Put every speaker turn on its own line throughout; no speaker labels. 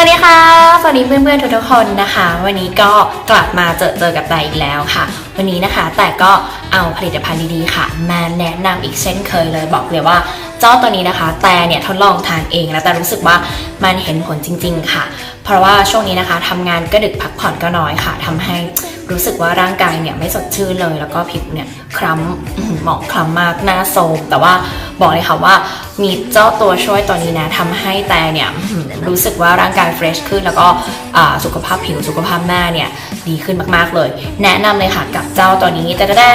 สวัสดีค่ะ สวัสดีเพื่อนๆทุกๆคนนะคะ วันนี้ก็กลับมาเจอเจอกับแต่อีกแล้วค่ะ วันนี้นะคะแต่ก็เอาผลิตภัณฑ์ดีๆค่ะ มาแนะนำอีกเช่นเคยเลยบอกเลยว่า เจ้าตัวนี้นะคะ แต่เนี่ยทดลองทานเองแล้วแต่รู้สึกว่ามันเห็นผลจริง ๆ ค่ะ เพราะว่าช่วงนี้นะคะทำงานก็ดึกพักผ่อนก็น้อยค่ะทำให้ รู้สึกว่าร่างกายเนี่ยไม่สดชื่นเลย แล้วก็ผิวเนี่ยคล้ำอื้อหือหมองคล้ำมากหน้าโทมแต่ว่าบอกเลยค่ะว่ามีเจ้าตัวช่วยตัวนี้นะทำให้แต่เนี่ยรู้สึกว่าร่างกายเฟรชขึ้น แล้วก็สุขภาพผิวสุขภาพหน้าเนี่ยดีขึ้นมากๆเลย แนะนำเลยค่ะกับเจ้าตัวนี้แต่แต่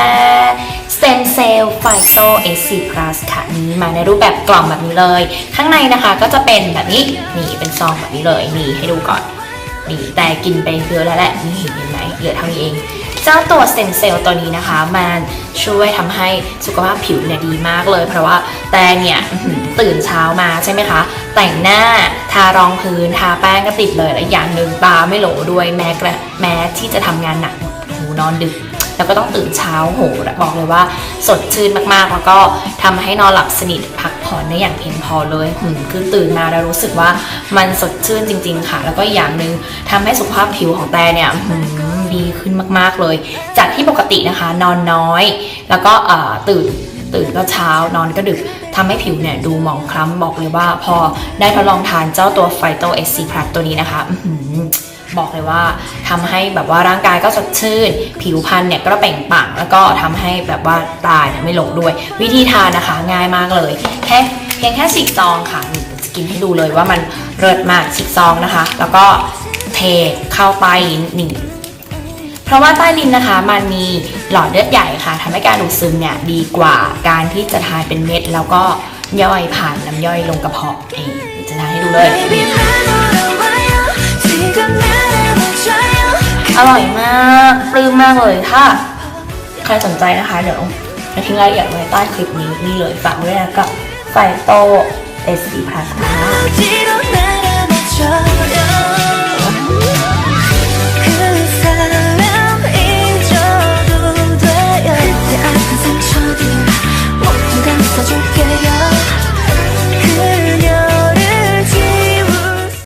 Stem Cell Phyto SC Plus ค่ะนี้มาในรูปแบบกล่องแบบนี้เลย ข้างในนะคะก็จะเป็นแบบนี้นี่เป็นซองแบบนี้เลยนี่ให้ดูก่อน นี่แต่กินไปเยอะแล้วแหละนี่เห็นไหมเหลือเท่านี้เองเจ้าตัวเต็มเซลตัวนี้นะคะมันช่วยทำให้สุขภาพผิวเนี่ยดีมากเลย เพราะว่าแต่เนี่ยตื่นเช้ามาใช่ไหมคะ แต่งหน้าทารองพื้นทาแป้งก็ติดเลยและอย่างหนึ่งตาไม่โหลด้วยแม้กระแม้ที่จะทำงานหนักหูนอนดึกแล้วก็ต้องตื่นเช้าโหบอกเลยว่า สดชื่นมากๆ แล้วก็ทำให้นอนหลับสนิทพัก อนได้อย่างเพียงพอเลยหืมคือตื่นมาแล้วรู้สึกว่ามันสดชื่นจริง ๆ ค่ะ แล้วก็อย่างหนึ่งทำให้สุขภาพผิวของแต่เนี่ยหืมดีขึ้นมากๆเลย จากที่ปกตินะคะ นอนน้อย แล้วก็เอ่อตื่นตื่นก็เช้านอนก็ดึกทำให้ผิวเนี่ยดูหมองคล้ำบอกเลยว่า พอได้ทดลองทานเจ้าตัว Phyto SC Plus ตัวนี้นะคะ บอกเลยว่าทำให้แบบว่าร่างกายก็สดชื่น ผิวพรรณเนี่ยก็เปล่งปลั่งแล้วก็ทำให้แบบว่าตาเนี่ยไม่หลงด้วย วิธีทานนะคะง่ายมากเลยแค่เพียงแค่สิบซองค่ะนี่จะกินให้ดูเลยว่ามันเลิศมากสิบซองนะคะ แล้วก็เทเข้าไปนี่เพราะว่าใต้ลิ้นนะคะมันมีหลอดเลือดใหญ่ค่ะทำให้การดูดซึมเนี่ยดีกว่าการที่จะทานเป็นเม็ด แล้วก็ย่อยผ่านน้ำย่อยลงกระเพาะเองจะทานให้ดูเลย อร่อยมากปลื้มมากเลยถ้า ใครสนใจนะคะเดี๋ยวจะทิ้งรายละเอียดไว้ใต้คลิปนี้นี่เลยฝากด้วยนะกับไฟโตเอสดีพลัส
นะคะ